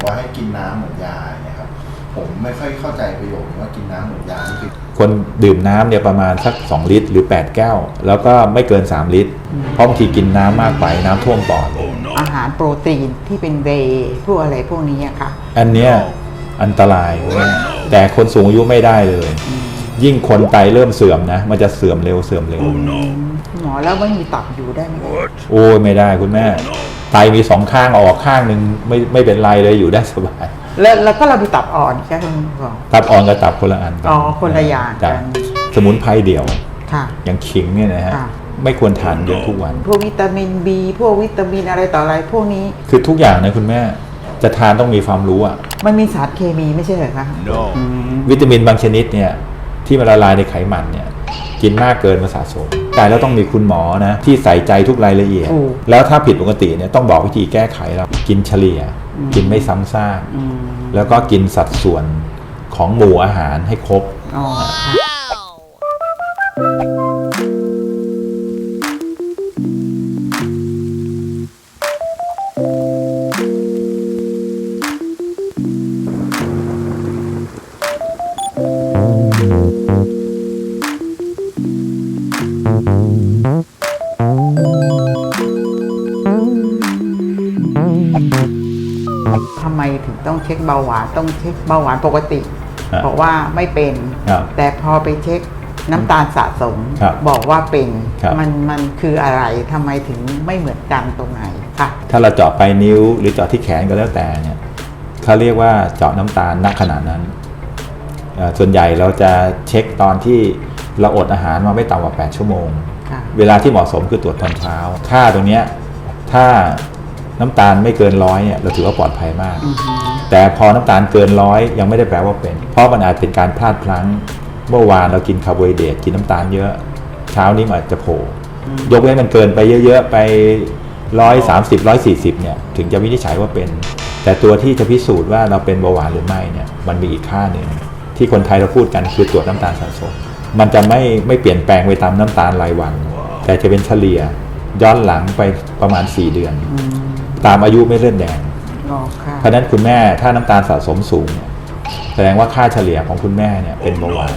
บอกว่าให้กินน้ำเหมือนยาเนี่ยครับผมไม่ค่อยเข้าใจประโยคว่ากินน้ำเหมือนยานี่คือคนดื่มน้ำเนี่ยประมาณสัก 2 ลิตร หรือ 8 แก้ว แล้วก็ไม่เกิน 3 ลิตร เพราะบางทีกินน้ำมากไปน้ำท่วมปอดอาหารโปรตีนที่เป็นเวย์พวกอะไรพวกนี้อะค่ะ อันเนี้ยอันตรายเนี่ยแต่คนสูงอายุไม่ได้เลย ยิ่งคนไตเริ่มเสื่อมนะ มันจะเสื่อมเร็วเสื่อมเร็วหมอแล้วไม่มีตับอยู่ได้ไหมโอ้ยไม่ได้คุณแม่ ไตมีสองข้างออกข้างหนึ่งไม่ไม่เป็นไรเลยอยู่ได้สบาย แล้วแล้วก็เรามีตับอ่อนใช่ไหมคุณหมอตับอ่อนกับตับคนละอันกัอ๋อคนละอย่างจ้ะกันสมุนไพรเดี่ยว ค่ะ อย่างขิงเนี่ยนะฮะ ค่ะ ไม่ควรทานเยอะทุกวัน พวกวิตามินบีพวกวิตามินอะไรต่ออะไรพวกนี้คือทุกอย่างนะคุณแม่จะทานต้องมีความรู้อะมันมีสารเคมีไม่ใช่เหรอคะอืมวิตามินบางชนิดเนี่ยที่มันละลายในไขมันเนี่ย กินมากเกินมาสะสม แต่แล้วต้องมีคุณหมอนะที่ใส่ใจทุกรายละเอียด ถูก แล้วถ้าผิดปกติเนี่ยต้องบอกวิธีแก้ไขเรากินเฉลี่ย กินไม่ซ้ำซาก อืมแล้วก็กินสัดส่วนของหมู่อาหารให้ครบ อ๋อค่ะ ทำไมถึงต้องเช็คเบาหวานต้องเช็คเบาหวานปกติ ครับบอกว่าไม่เป็น ครับแต่พอไปเช็คน้ำตาลสะสมครับบอกว่าเป็นครับ มันมันคืออะไรทำไมถึงไม่เหมือนกันตรงไหนค่ะ ถ้าเราเจาะไปลายนิ้วหรือเจาะที่แขนก็แล้วแต่เนี่ยเขาเรียกว่าเจาะน้ำตาลณขณะนั้นเอ่อส่วนใหญ่เราจะเช็คตอนที่เราอดอาหารมาไม่ต่ำกว่า 8 ชั่วโมง ค่ะ เวลาที่เหมาะสมคือตรวจตอนเช้า ค่าตรงเนี้ยถ้า น้ำตาลไม่เกินร้อยเนี่ยเราถือว่าปลอดภัยมาก แต่พอน้ำตาลเกินร้อยยังไม่ได้แปลว่าเป็น เพราะมันอาจเป็นการพลาดพลั้ง เมื่อวานเรากินคาร์โบไฮเดรตกินน้ำตาลเยอะ เช้านี้มันอาจจะโผล่ยกเว้นมันเกินไปเยอะๆไปร้อยสามสิบร้อยสี่สิบเนี่ยถึงจะวินิจฉัยว่าเป็น แต่ตัวที่จะพิสูจน์ว่าเราเป็นเบาหวานหรือไม่เนี่ยมันมีอีกค่าหนึ่งที่คนไทยเราพูดกันคือตรวจน้ำตาลสะสมมันจะไม่ไม่เปลี่ยนแปลงไปตามน้ำตาลรายวัน แต่จะเป็นเฉลี่ยย้อนหลังไปประมาณ 4 เดือน ตามอายุไม่เลือดแดง อ๋อค่ะเพราะฉะนั้นคุณแม่ถ้าน้ำตาลสะสมสูงเนี่ยแสดงว่าค่าเฉลี่ยของคุณแม่เนี่ยเป็นเบาหวาน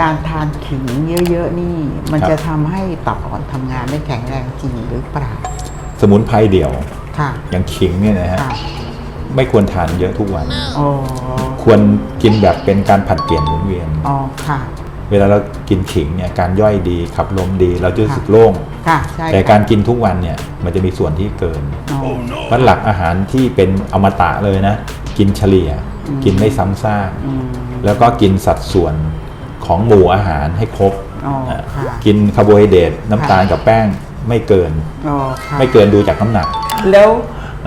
การทานขิงเยอะ ๆ นี่ มันครับ จะทำให้ตับอ่อนทำงานได้แข็งแรงจริงหรือเปล่าสมุนไพรเดี่ยวค่ะอย่างขิงเนี่ยนะฮะค่ะไม่ควรทานเยอะทุกวัน อ๋อควรกินแบบเป็นการผัดเปลี่ยนหมุนเวียน อ๋อค่ะ เวลาเรากินขิงเนี่ยการย่อยดีขับลมดี เราจะรู้สึกโล่ง ค่ะใช่แต่ค่ะการกินทุกวันเนี่ยมันจะมีส่วนที่เกินอ๋อ เพราะหลักอาหารที่เป็นอมตะเลยนะ กินเฉลี่ยกินไม่ซ้ำซากอืม แล้วก็กินสัดส่วนของหมู่อาหารให้ครบอ๋ออะค่ะกินคาร์โบไฮเดรตน้ำตาลกับแป้งไม่เกิน อ๋อค่ะไม่เกินดูจากน้ำหนัก แล้ว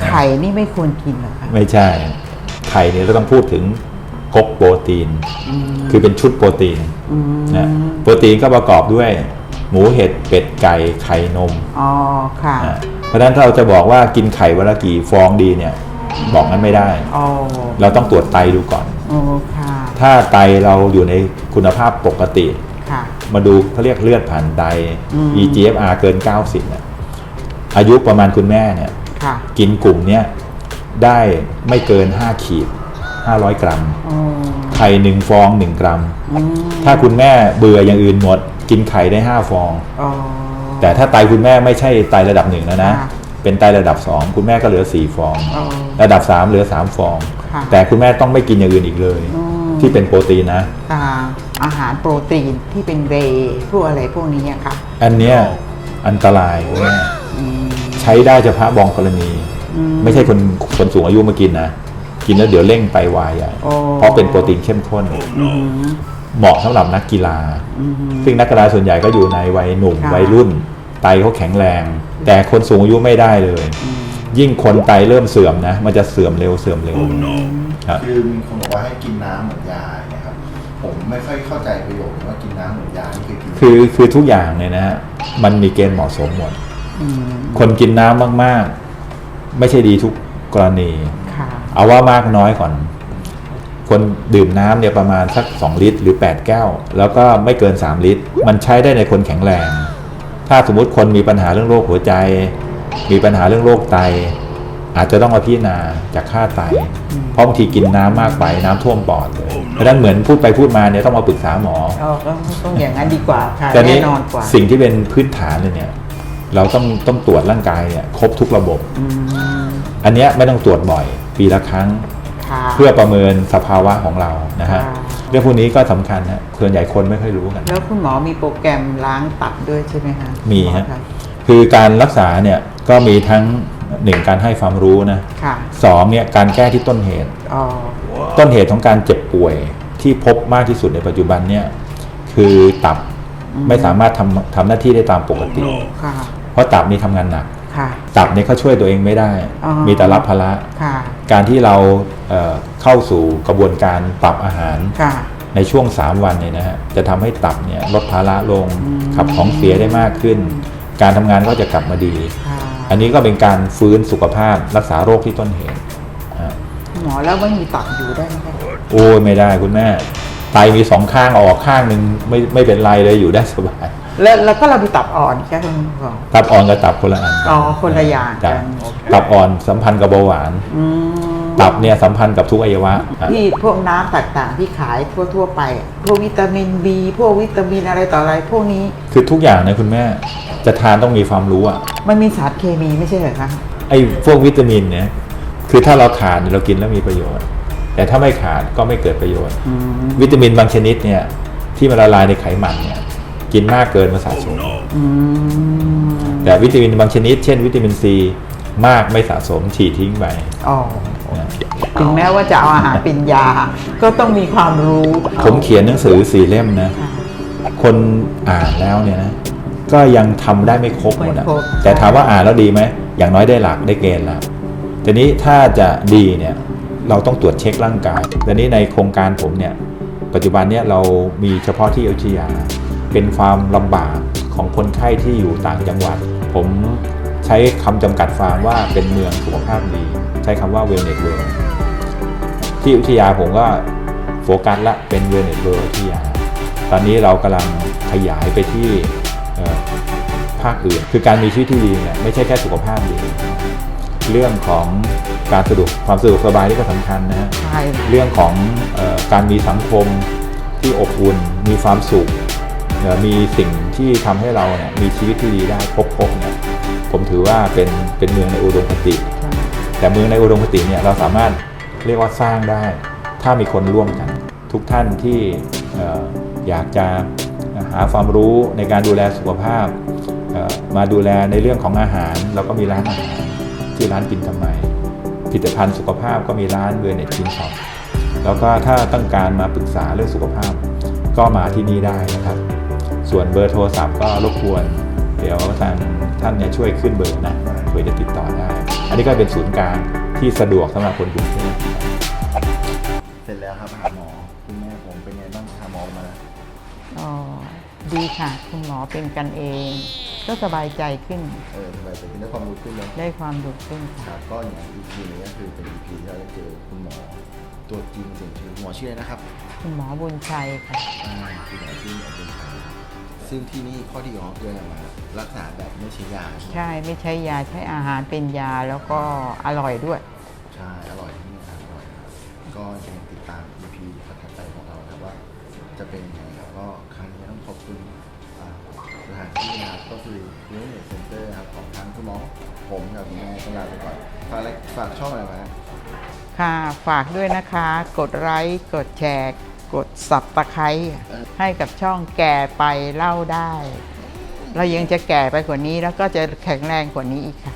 ไข่นี่ไม่ควรกินเหรอคะ ไม่ใช่ไข่เนี่ยเราต้องพูดถึง กกโปรตีน คือเป็นชุดโปรตีนอืมนะโปรตีนก็ประกอบด้วย หมูเห็ดเป็ดไก่ไข่นมอ๋อค่ะอะเพราะฉะนั้นถ้าเราจะบอกว่ากินไข่วันละกี่ฟองดีเนี่ยบอกงั้นไม่ได้อ๋อเราต้องตรวจไตดูก่อนโอ้ค่ะถ้าไตเราอยู่ในคุณภาพปกติค่ะมาดูเขาเรียกเลือดผ่านไตอืม EGFR เกิน 90เนี่ยอายุประมาณคุณแม่เนี่ยค่ะกินกลุ่มเนี้ยได้ไม่เกิน 5 ขีด 500 กรัมอ๋อไข่หนึ่งฟอง1กรัมอืมถ้าคุณแม่เบื่ออย่างอื่นหมด กินไข่ได้ 5 ฟองอ๋อแต่ถ้าไตคุณแม่ไม่ใช่ไตระดับหนึ่งแล้วนะค่ะเป็นไตระดับ 2 คุณแม่ก็เหลือ 4 ฟองอ๋อระดับ 3 เหลือ 3 ฟองค่ะแต่คุณแม่ต้องไม่กินอย่างอื่นอีกเลยอืมที่เป็นโปรตีนนะอ่าอาหารโปรตีนที่เป็นเวย์พวกอะไรพวกนี้อะค่ะ อันเนี้ยอันตรายคุณแม่อืมใช้ได้เฉพาะบองกรณีอืมไม่ใช่คนคนสูงอายุมากินนะ กินแล้วเดี๋ยวเร่งไตวายใหญ่โอ้เพราะเป็นโปรตีนเข้มข้น อืม เหมาะสำหรับนักกีฬา อืม ซึ่งนักกีฬาส่วนใหญ่ก็อยู่ในวัยหนุ่มค่ะ วัยรุ่น ไตเขาแข็งแรง แต่คนสูงอายุไม่ได้เลย ยิ่งคนไตเริ่มเสื่อมนะ มันจะเสื่อมเร็วเสื่อมเร็ว ครับ คือมีคนบอกว่าให้กินน้ำเหมือนยาเนี่ยครับ ผมไม่ค่อยเข้าใจประโยคว่ากินน้ำเหมือนยานี่คือกินคือคือทุกอย่างเนี่ยนะฮะมันมีเกณฑ์เหมาะสมหมด อืม คนกินน้ำมาก ๆ ไม่ใช่ดีทุกกรณีค่ะ เอาว่ามากน้อยก่อน คนดื่มน้ำเนี่ยประมาณสัก 2 ลิตร หรือ 8 แก้ว แล้วก็ไม่เกิน 3 ลิตร มันใช้ได้ในคนแข็งแรง ถ้าสมมุติคนมีปัญหาเรื่องโรคหัวใจ มีปัญหาเรื่องโรคไต อาจจะต้องมาพิจารณาจากค่าไตเพราะบางทีกินน้ำมากไปน้ำท่วมปอดเลยเพราะฉะนั้นเหมือนพูดไปพูดมาเนี่ยต้องมาปรึกษาหมออ๋อต้องต้องอย่างนั้นดีกว่าค่ะแต่แน่นี้นอนกว่าสิ่งที่เป็นพื้นฐานเลยเนี่ย เราต้องต้องตรวจร่างกายเนี่ยครบทุกระบบ อืม อันเนี้ยไม่ต้องตรวจบ่อยปีละครั้ง ค่ะเพื่อประเมินสภาวะของเรานะฮะค่ะเรื่องพวกนี้ก็สำคัญนะส่วนใหญ่คนไม่ค่อยรู้กัน แล้วคุณหมอมีโปรแกรมล้างตับด้วยใช่ไหมคะมีหอฮะคะคือการรักษาเนี่ยก็มีทั้งหนึ่งการให้ความรู้นะค่ะสองเนี่ยการแก้ที่ต้นเหตุ อ๋อต้นเหตุของการเจ็บป่วยที่พบมากที่สุดในปัจจุบันเนี่ยคือตับไม่สามารถทำทำหน้าที่ได้ตามปกติ ค่ะ เพราะตับนี่ทำงานหนักค่ะ ตับเนี่ยเขาช่วยตัวเองไม่ได้อ๋อมีแต่รับภาระค่ะการที่เราเอ่อเข้าสู่กระบวนการปรับอาหารค่ะในช่วง 3 วันเนี่ยนะฮะจะทำให้ตับเนี่ยลดภาระลงอืมขับของเสียได้มากขึ้น การทำงานก็จะกลับมาดีค่ะอันนี้ก็เป็นการฟื้นสุขภาพรักษาโรคที่ต้นเหตุอ่าคุณหมอแล้วไม่มีตับอยู่ได้ไหมคะโอ้ยไม่ได้คุณแม่ไตมีสองข้างออกข้างหนึ่งไม่ไม่เป็นไรเลยอยู่ได้สบาย แล้วแล้วก็เรามีตับอ่อนใช่ไหมคุณหมอตับอ่อนกับตับคนละอันอ๋อคนละอย่างจ้ะกันโอเคตับอ่อนสัมพันธ์กับเบาหวาน อืมตับเนี่ยสัมพันธ์กับทุกอวัยวะอะที่พวกน้ำต่างๆที่ขายทั่วๆไปอะพวกวิตามิน B พวกวิตามินอะไรต่ออะไร พวกนี้คือทุกอย่างนะคุณแม่ จะทานต้องมีความรู้อะมันมีสารเคมีไม่ใช่เหรอคะไอ้พวกวิตามินเนี่ยคือถ้าเราขาดเนี่ยเรากินแล้วมีประโยชน์ แต่ถ้าไม่ขาดก็ไม่เกิดประโยชน์ อืมวิตามินบางชนิดเนี่ยที่มันละลายในไขมันเนี่ย กินมากเกินมาสะสมอืมแต่วิตามินบางชนิด เช่นวิตามินซีมากไม่สะสมฉีดทิ้งไปอ๋อนะถึงแม้ว่าจะเอาอาหารเป็นยา ก็ต้องมีความรู้ผมเขียนหนังสือสี่เล่มนะค่ะคนอ่านแล้วเนี่ยนะ ก็ยังทำได้ไม่ครบหมดอะไม่ครบแต่ถามว่าอ่านแล้วดีไหม อย่างน้อยได้หลักได้เกณฑ์แล้วทีนี้ถ้าจะดีเนี่ยเราต้องตรวจเช็คร่างกายทีนี้ในโครงการผมเนี่ย ปัจจุบันเนี่ยเรามีเฉพาะที่อยุธยา เป็นความลำบากของคนไข้ที่อยู่ต่างจังหวัด ผมใช้คำจำกัดความว่าเป็นเมืองสุขภาพดี ใช้คำว่า wellness world ที่อยุธยาผมก็โฟกัสละเป็น wellness world อยุธยา ตอนนี้เรากำลังขยายไปที่เอ่อภาคอื่น คือการมีชีวิตที่ดีเนี่ยไม่ใช่แค่สุขภาพดี เรื่องของการสะดวกความสะดวกสบายนี่ก็สำคัญนะฮะใช่เรื่องของเออการมีสังคมที่อบอุ่นมีความสุขเอ่อ มีสิ่งที่ทำให้เราเนี่ยมีชีวิตที่ดีได้ครบๆเนี่ยผมถือว่าเป็นเป็นเมืองในอุดมคติ แต่เมืองในอุดมคติเนี่ยเราสามารถเรียกว่าสร้างได้ ถ้ามีคนร่วมกัน ทุกท่านที่เอ่ออยากจะหาความรู้ในการดูแลสุขภาพเอ่อมาดูแลในเรื่องของอาหาร เราก็มีร้านอาหารที่อร้านกินทำไมผลิตภัณฑ์สุขภาพก็มีร้านเวอร์เน็ตกินช็อปแล้วก็ถ้าต้องการมาปรึกษาเรื่องสุขภาพก็มาที่นี่ได้นะครับ ส่วนเบอร์โทรศัพท์ก็รบกวน เดี๋ยวทางท่านเนี่ยช่วยขึ้นเบอร์นะเพื่อจะติดต่อได้ อันนี้ก็เป็นศูนย์กลางที่สะดวกสำหรับคนกรุงเทพเสร็จแล้วครับหาหมอคุณแม่ผมเป็นไงบ้างหาหมอมาแล้วอ๋อดีค่ะ คุณหมอเป็นกันเอง ก็สบายใจขึ้น เออสบายใจขึ้นได้ความรู้ขึ้นแล้วได้ความรู้ขึ้นคค่ะรับก็อย่าง EP นี้ก็คือเป็น EP ที่เราได้เจอคุณหมอตัวจริงเสียงจริงหมอชื่ออะไรนะครับ คุณหมอบุญชัยค่ะอ่าคุณหมอชื่อหมอเป็นใคร ซึ่งที่นี่ข้อดีของเขาคืออะไรมารักษาแบบไม่ใช้ยาใช่ไหมใช่ไม่ใช้ยาใช้อาหารเป็นยาแล้วก็อร่อยด้วย ใช่อร่อยที่นี่ครับอร่อยครับก็ยังติดตาม EP ถัดๆไปของเราครับว่าจะเป็นยังไงครับก็ครั้งนี้ต้องขอบคุณอ่าสถานที่นะครับก็คือ Wellness Center ครับของทั้งคุณหมอผมกับคุณแม่ต้องลาไปก่อนฝากอะไรฝากช่องอะไรไหม ค่ะ ฝากด้วยนะคะ กดไลค์ กดแชร์ กดสับตะไคร้ให้กับช่องแก่ไปเล่าได้ เรายังจะแก่ไปกว่านี้แล้วก็จะแข็งแรงกว่านี้อีกค่ะ